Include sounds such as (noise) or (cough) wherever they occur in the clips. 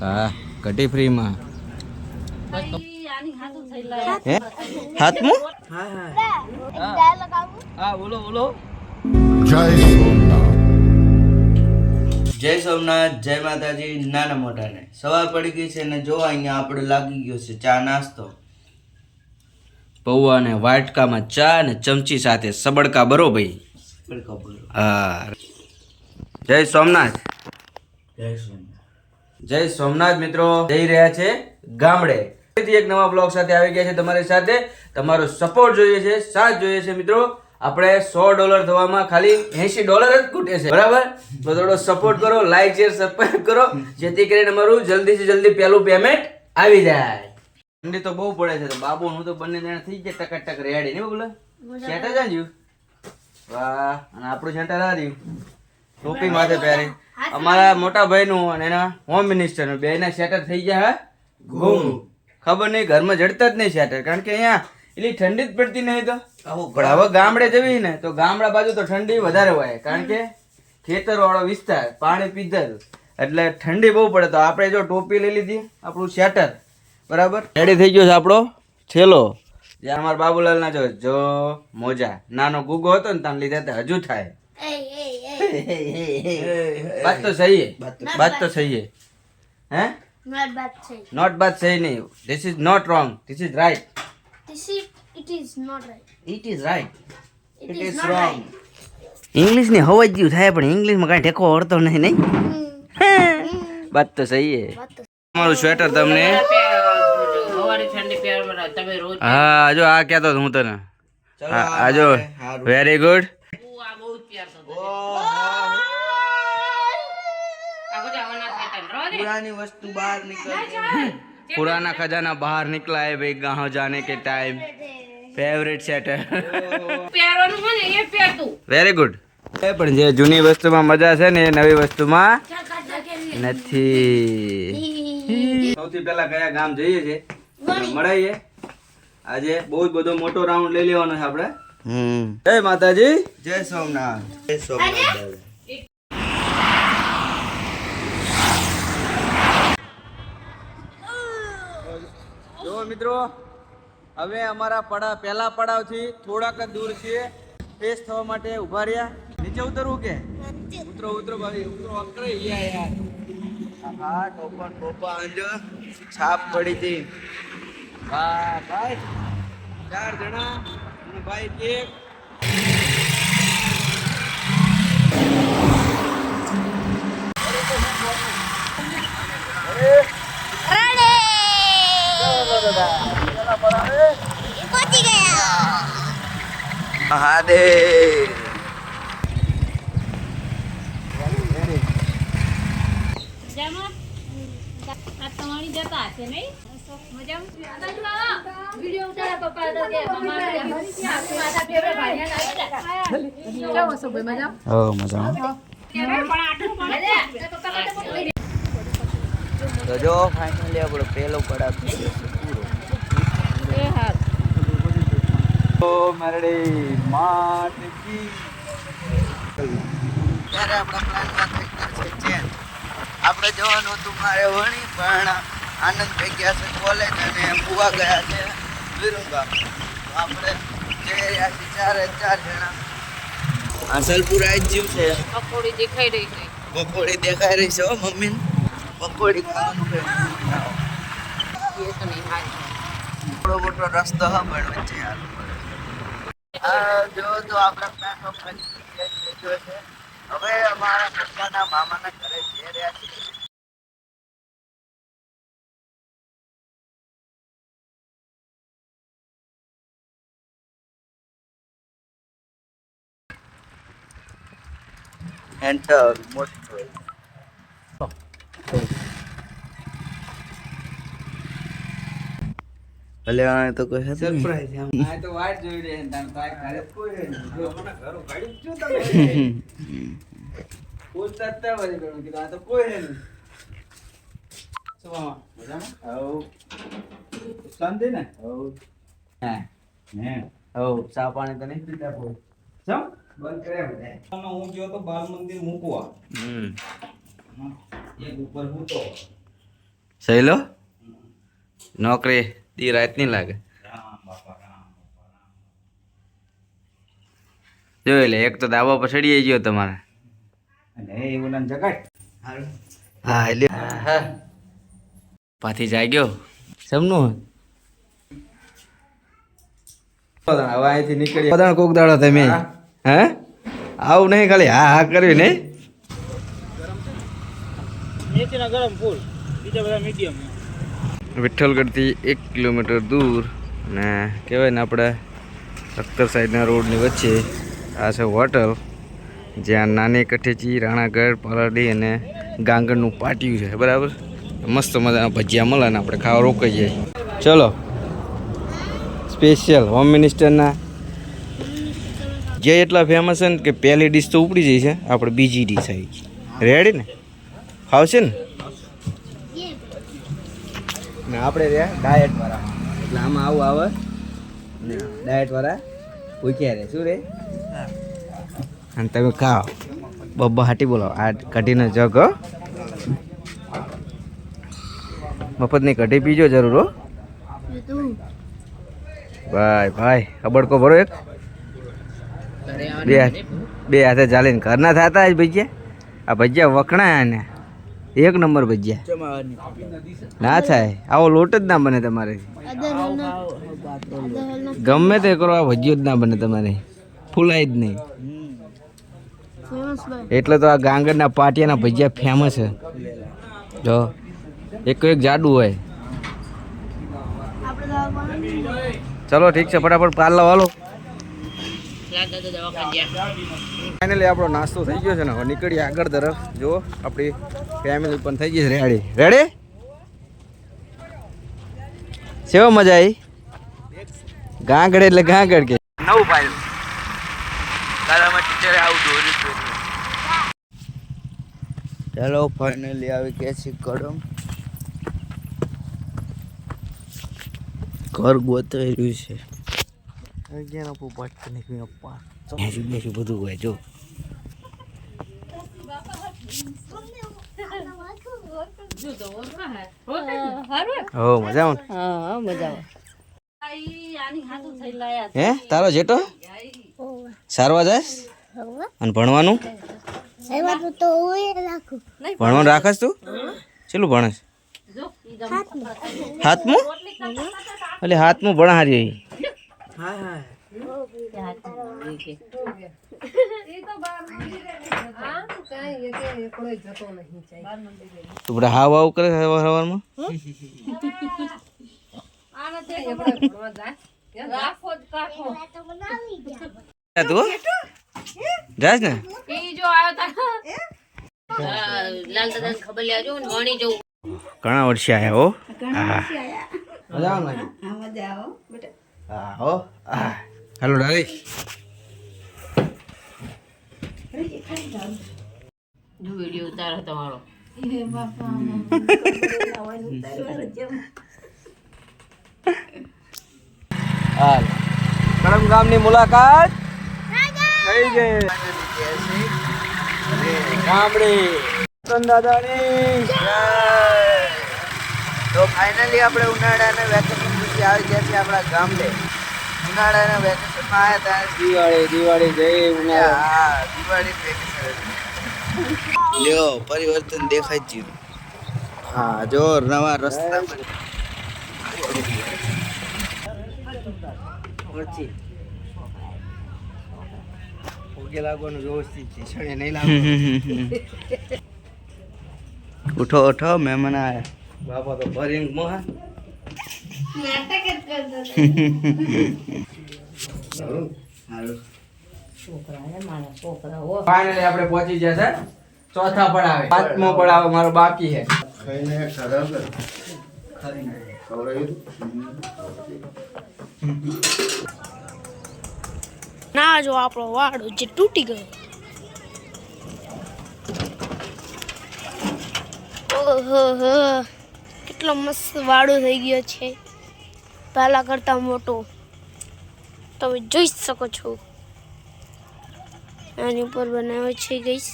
હા કટી ફ્રીમાં. હે? હાથમાં? હા બોલો બોલો. જય સોમનાથ. જય સોમનાથ જય માતાજી નાના મોટાને. સવાર પડી ગઈ છે ને જો અહીંયા આપણે લાગી ગયો છે ચા નાસ્તો. પૌવા ને વાટકામાં ચા ને ચમચી સાથે સબડકા બરો ભાઈ. હા. જય સોમનાથ. જય સોમનાથ. જય સોમનાથ મિત્રો. જઈ રહ્યા છે ગામડે. ફરીથી એક નવા બ્લોગ સાથે આવી ગયા છે તમારી સાથે. તમારો સપોર્ટ જોઈએ છે સાથ જોઈએ છે મિત્રો. આપણે સો ડોલર થવામાં ખાલી એસી ડોલર જ ખૂટે છે. બરાબર? તો થોડો સપોર્ટ કરો લાઈક શેર સબસ્ક્રાઈબ કરો. જેથી કરીને અમારું જલ્દીથી જલ્દી પહેલું પેમેન્ટ આવી જાય. ઠંડી તો બહુ પડે છે. તો બાબુ હું તો બંને જણા થઈ ગયા ટકા ટક રેડી. નહીં બોલે સેટા જાજ્યું વાહ અને આપણું છેટા આ રહ્યું ટોપી માથે પહેરી. અમારા મોટા ભાઈ નું અને એના હોમ મિનિસ્ટરનું બે ના શેટર થઈ ગયા હે. ગુમ ખબર નહીં ઘરમાં જડતા જ નહીં શેટર કારણ કે અહીંયા એટલી ઠંડી જ પડતી નહીં તો. પણ હવે ગામડે જવી ને તો ગામડા બાજુ તો ઠંડી વધારે હોય. કારણ કે ખેતર વાળો વિસ્તાર પાણી પીધર. એટલે ઠંડી બહુ પડે. તો આપણે જો ટોપી લઈ લીધી આપણું શેટર બરાબર? રેડી થઈ ગયો છે આપણો છેલ્લો જે અમારા બાબુલાલ ના જો જો મોજા. નાનો ગુગો હતો ને તાન લીધા હજુ થાય. बात तो सही है बात तो सही है हैं Not bad say. नॉट बात सही नहीं this is not wrong this is right This is it is not right. It is right It It is is not wrong. right. English ની હવા જેવું થાય પણ ઇંગ્લિશ માં કઈ ટેકો આવડતો નહીં નહીં વાત તો સહી હે What the તમારું સ્વેટર તમને હા જો આ કહેતો હતો હું તને આ આ જો વેરી ગુડ પુરાની વસ્તુ બહાર નીકળે પુરાના ખજાના બહાર નીકળાય ભાઈ ગાહ જાને કે ટાઈમ ફેવરેટ સેટ પહેરવાનું છે ને એ પહેરતું વેરી ગુડ એ પણ જે જૂની વસ્તુમાં મજા છે ને એ નવી વસ્તુમાં નથી. સૌથી પહેલા કયા ગામ જઈએ છે મળાઈએ આજે બહુ જ બધો મોટો રાઉન્ડ લઈ લેવાનો છે આપણે. હમ. જય માતાજી. જય સોમનાથ. જય સોમનાથ મિત્રો. હવે અમારા પડા પહેલા પડાવથી થોડાક જ દૂર છીએ. ફેસ થવા માટે ઊભા રહ્યા. નીચે ઉતરવું કે? ઉતરો ઉતરો ભાઈ ઉતરો. અકરે યા યાર. હા ટોપન ટોપા અંજો છાપ પડી હતી. વાહ ભાઈ ચાર જણા. અને ભાઈ એક પહોંચી ગયા મહાદેવ. વિડિયો ઉતારા પપ્પા તો કે મારા હો મજા તો જો ફાઇનલી આપણો પહેલો પૂરો ઓ મરડી માટ કી ત્યારે આપણા પ્લાનમાં થઈ ગયો છે આપણે જવાનું હતું મારે વણી પણ આનંદ થઈ ગયા છે કોલેજ અને બુવા ગયા છે વિરુંગા આપણે જઈ રહ્યા છીએ ચારે ચાર જણા. આસલપુર આજ જીવ છે. પકોડી દેખાઈ રહી છે. પકોડી દેખાઈ રહી છે હો મમ્મી. પકોડી ખાવાનું છે. એ તો નહીં હારી થોડો મોટો રસ્તો હા પણ વચ્ચે. આ જો તો આપણા કરી છે હવે અમારા પપ્પાના મામાના ઘરે જઈ રહ્યા. ભલે આ તો કોઈ હતું સરપ્રાઈઝ આ તો વાટ જોઈ રહે છે તો આ ઘરે કોઈ જો મને ઘર કાઢી જો તમે. (laughs) પૂછતા જ તા વળી ઘણું કીધું આ તો કોઈ નહીં. શું મામા મજામાં? હવ. શાંતિ ને? હવ. હા હે. હવ ચા પાણી તો નહીં પીતા કોઈ? ચમ? બંધ કરે બધા. હું ગયો તો બાલ મંદિર મૂકવા. હમ. એક ઉપર હું તો. સહેલો? નોકરી. દી રાત નહીં લાગે. જોઈ લે એક તો દાવા પર ચડી ગયો તમારે. હા એટલે હા. પાછી જાગ્યો. સમનું હવે અહીંથી નીકળી બધા કોક દાડો તમે હે. આવું નહીં ખાલી હા હા કર્યું નહીં? વિઠ્ઠલગઢથી એક કિલોમીટર દૂર. ને કહેવાય ને આપણે અખ્તર સાઈડના રોડની વચ્ચે આ છે હોટલ, જ્યાં નાની કઠેચી રાણાગઢ પલાડી અને ગાંગણનું પાટિયું છે. બરાબર? મસ્ત મજાના ભજીયા મળે ને આપણે ખાવા રોકાઈ જાય ચલો. સ્પેશિયલ હોમ મિનિસ્ટરના. જે એટલા ફેમસ છે ને કે પહેલી ડીશ તો ઉપડી જાય છે, આપણે બીજી ડીશ આવી. રેડી ને? ખાવશે ને? ને આપણે રહ્યા ડાયટ વાળા. એટલે આમાં આવું આવે. ને ડાયટ વાળા પૂછ્યા રે શું રે? અને તમે ખાઓ. બબ્બા હાટી બોલો આ કઢીનો જગ મફતની કઢી પીજો જરૂર, હો. ભાઈ ભાઈ, અબડકો ભરો એક. બે બે હાથે ચાલીને ઘરના થતા જ ભજીયા. આ ભજીયા વખણાયા ને. એક નંબર ભજીયા. ના થાય. આવો લોટ જ ના બને તમારે. ગમે તે કરો, આ ભજીયો જ ના બને તમારે. ફૂલાય જ નહીં. એટલે તો આ ગાંગરના પાટિયાના ભજીયા ફેમસ છે. જો, એક એક જાડુ હોય. ચલો ઠીક છે, ફટાફટ પાર્લા વાલો લાગા તો દવાખાને ગયા ફાઇનલી આપણો નાસ્તો થઈ ગયો છે ને હવે નીકળીએ આગળ તરફ. જો આપણી ફેમિલી પણ થઈ ગઈ છે રેડી. રેડી સેવા મજા આવી? ગાંગડ એટલે ગાંગડ કે. નવું ફાઇલ કાલામાં ટીચરે આવું દોર્યું ચાલો ફાઇનલી આવી કે છે કડમ ઘર ગોતવેલું છે. અગિયાર આપો પાટ નહીં અપ્પા બેસું બેસું બધું હોય જો. હો મજા આવે હે તારો જેટો સારવા જાસ અને ભણવાનું? ભણવાનું રાખસ તું? ચેલું ભણસ? હાથમું? એટલે હાથમું ભણાહારી તું બધા હાવ કરે સવાર સવારમાં તું જાસ ને? આવ્યો હા, ઘણા વર્ષે આયા હો. મજા આવે હા હો. હા. હાલો ડાલી જો વીડિયો ઉતારો તમારો. હાલ. કડમ ગામની મુલાકાત થઈ ગઈ. ગામડે. દાદાની. તો ફાઇનલી આપણે ઉનાળાના વેકેશન પછી આવી ગયા છે આપણા ગામડે. ઉનાળાના વેકેશનમાં આવ્યા હતા દિવાળી દિવાળી જઈ ઉનાળા. હા દિવાળી વેકેશન લ્યો પરિવર્તન દેખાય જ હા જો નવા રસ્તા ઉઠો ઉઠો મહેમાન આયા. બાપા તો ભરી મોહા. ફાઇનલી આપણે પહોંચી ગયા છે. ચોથા પડાવે. પાંચમો પડાવ મારો બાકી છે. ખાઈને ખરાબ ખવડાવ્યું ના જો આપણો વાડો જે તૂટી ગયો. ઓહો કેટલો મસ્ત વાડો થઈ ગયો છે. પહેલા કરતાં મોટો. તમે જોઈ શકો છો. એની ઉપર બનાવ્યો છે ગઈશ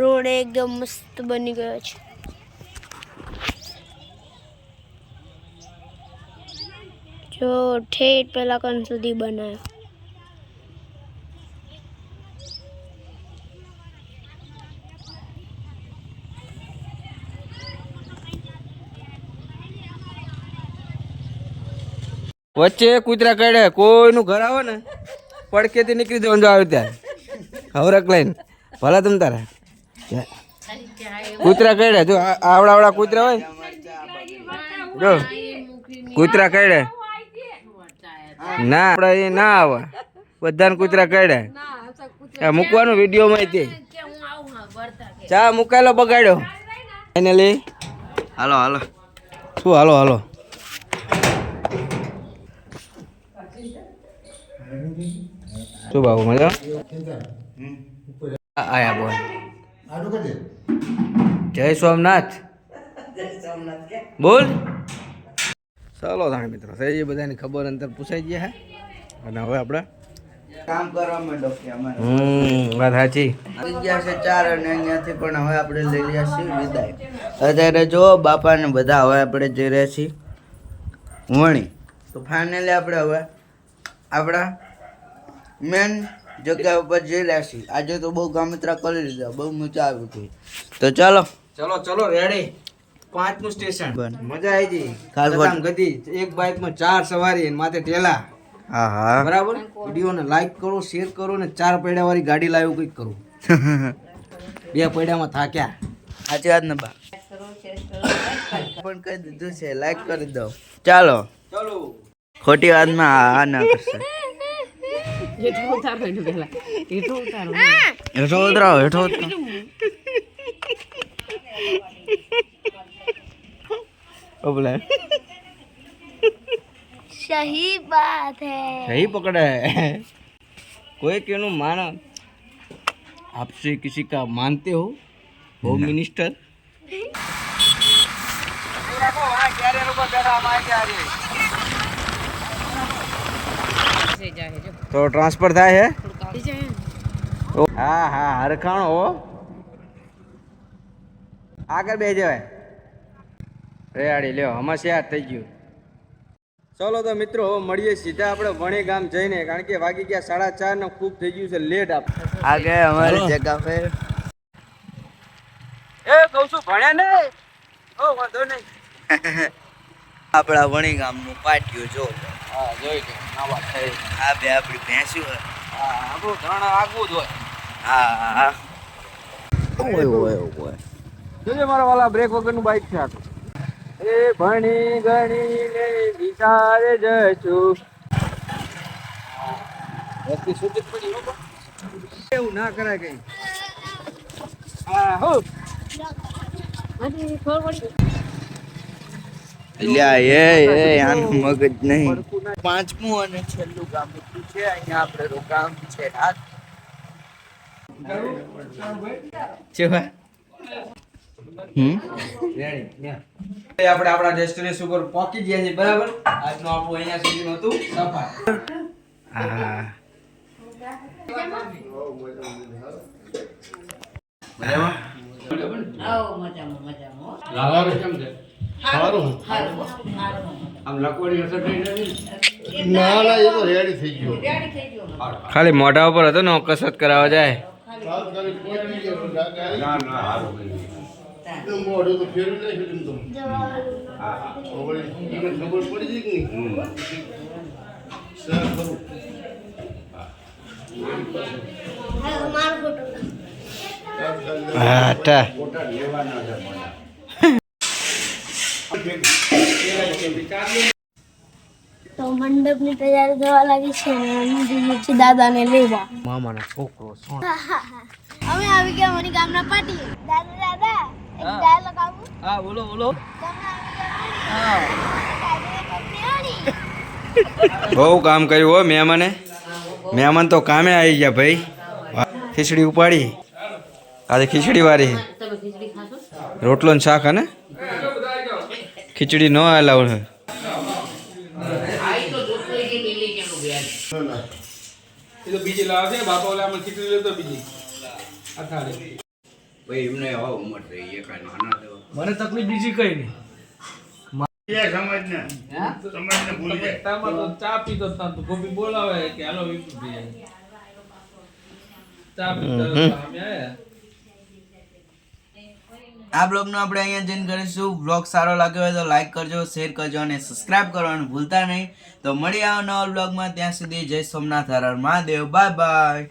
રોડ એકદમ મસ્ત બની ગયો છે. જો ઠેઠ પહેલાં કણ સુધી બનાવ્યો વચ્ચે કૂતરા કાઢે કોઈનું ઘર આવે ને પડકેથી નીકળી જવાનું આવે ત્યાં હવરક લઈને. ભલા તમ તારે. કૂતરા કાઢે જો આવડા આવડા કૂતરા હોય જો કૂતરા કાઢે. ના આપડે એ ના આવે. બધાને કૂતરા આ મૂકવાનું વિડીયોમાં તે ચા મુકાયેલો બગાડ્યો. ફાઇનલી. Hello hello. શું હાલો હાલો? શું બાબુ મજા આયા બોલ જય સોમનાથ બોલ ચાલો તાણ મિત્રો થઈ ગઈ બધાની ખબર અંતર પૂછાઈ ગયા હે અને હવે આપણે કામ કરવા માંડો કે અમારે હમ વાત સાચી આવી ગયા છે ચાર અને અહીંયાથી પણ હવે આપણે લઈ રહ્યા છીએ વિદાય અત્યારે જો બાપા ને બધા હવે આપણે જઈ રહ્યા છીએ વણી તો ફાઇનલી આપણે હવે આપણા મેન જગ્યા ઉપર જઈ રહ્યા આજે તો બહુ ગામત્રા કરી લીધા બહુ મજા આવી હતી. તો ચાલો. ચલો ચલો રેડી પાંચમું સ્ટેશન. મજા આવી ગઈ. કાલવડ. ગતિ એક બાઇકમાં ચાર સવારી અને માથે ઠેલા. હા હા બરાબર? વિડીયોને લાઈક કરો શેર કરો ને ચાર પૈડા વાળી ગાડી લાવ્યું કંઈક કરો. (laughs) બે પૈડામાં થાક્યા. સાચી વાત ને બા? પણ કહી દીધું છે લાઈક કરી દો ચાલો. ચાલો. ખોટી વાતમાં હા આ ના કરશે. હેઠો ઉતારો એનું પહેલા. હેઠો ઉતારો. હેઠો ઉતરાવો હેઠો ઉતરાવો ઓ બોલે. સહી બાત હે. સહી પકડે. કોઈ કેનું માન આપસે કિસી કા માનતે હો? હોમ મિનિસ્ટર ક્યારે જો તો ટ્રાન્સફર થાય છે. હા હા હરખાણ હો. આગળ બે જવાય. રેડી લ્યો હમસ્યાર થઈ ગયું. ચલો તો મિત્રો મળીએ સીધા આપણે વણી ગામ જઈને કારણ કે વાગી ગયા સાડા ચાર ને ખૂબ થઈ ગયું છે લેટ આપ આગે અમારે જગા પે એ કહું છું ભણ્યા ને ઓ વાંધો નહીં. (laughs) આપણા વણી ગામનું પાટિયું જો. હા જોઈ કે ના વાત થઈ આ બે આપણી ભેંસ્યું હોય. હા આપણું ધણ આગવું જ હોય. હા હા ઓય ઓય ઓય જોજે મારા વાલા બ્રેક વગરનું બાઇક છે આખું. એ ભણી ગણી ને વિચારે જશું વસ્તી સૂચિત પડી હો એવું ના કરાય કઈ. હા હો. લ્યા એ એ આનું મગજ નહીં. પાંચમું અને છેલ્લું ગામ છે. અહીંયા આપણે રોકામ છે રાત. ચેવા આપણે આપણા ડેસ્ટિનેશન ઉપર પહોંચી ગયા છીએ બરાબર? આજનો આપણું અહીંયા સુધીનું હતું સફર હા મજામાં? આમ લકવડી અસર થઈ નથી. ના ના એ તો રેડી થઈ ગયો. ખાલી મોઢા ઉપર હતો ને કસરત કરાવવા જાય. તાત્કાલિક પહોંચી ગયો ના ના હારું મોઢું તો ફેરવી નાખ્યું તેમ. તો હવે એને ખબર પડી ગઈ કે નહીં? સર કરું હા ટા. તો મંડપની તૈયારી થવા લાગી છે ને અમે જઈએ છીએ દાદાને લેવા. મામાનો છોકરો સોણ અમે આવી ગયા મારી ગામના પાટી દાદા દાદા એક ડાયલોગ આવું હા બોલો બોલો. બહુ કામ કર્યું હો મહેમાને મહેમાન તો કામે આવી ગયા ભાઈ. ખીચડી ઉપાડી. આજે ખીચડી વાળી તમે ખીચડી ખાશો રોટલો ને શાક હને ખીચડી ન અલાઉડ હે આઈ તો દૂધ થઈ ગઈ લીલી કેનું વ્યાજ એ તો બીજી. લાવશે બાપા ઓલા ખીચડી લેતો બીજી ભાઈ એમને હવે ઉંમર થઈ એ કાંઈ નાના દેવા મને તકલીફ બીજી કઈ નહીં. ચા પીતો ગોપી બોલાવે કે હાલો ચા પીતો આ બ્લોગનો આપણે અહીંયા જઈને કરીશું. બ્લોગ સારો લાગ્યો હોય તો લાઈક કરજો શેર કરજો અને સબસ્ક્રાઇબ કરવાનું ભૂલતા નહીં. તો મળી આવો નવા બ્લોગમાં. ત્યાં સુધી જય સોમનાથ, હર મહાદેવ. Bye bye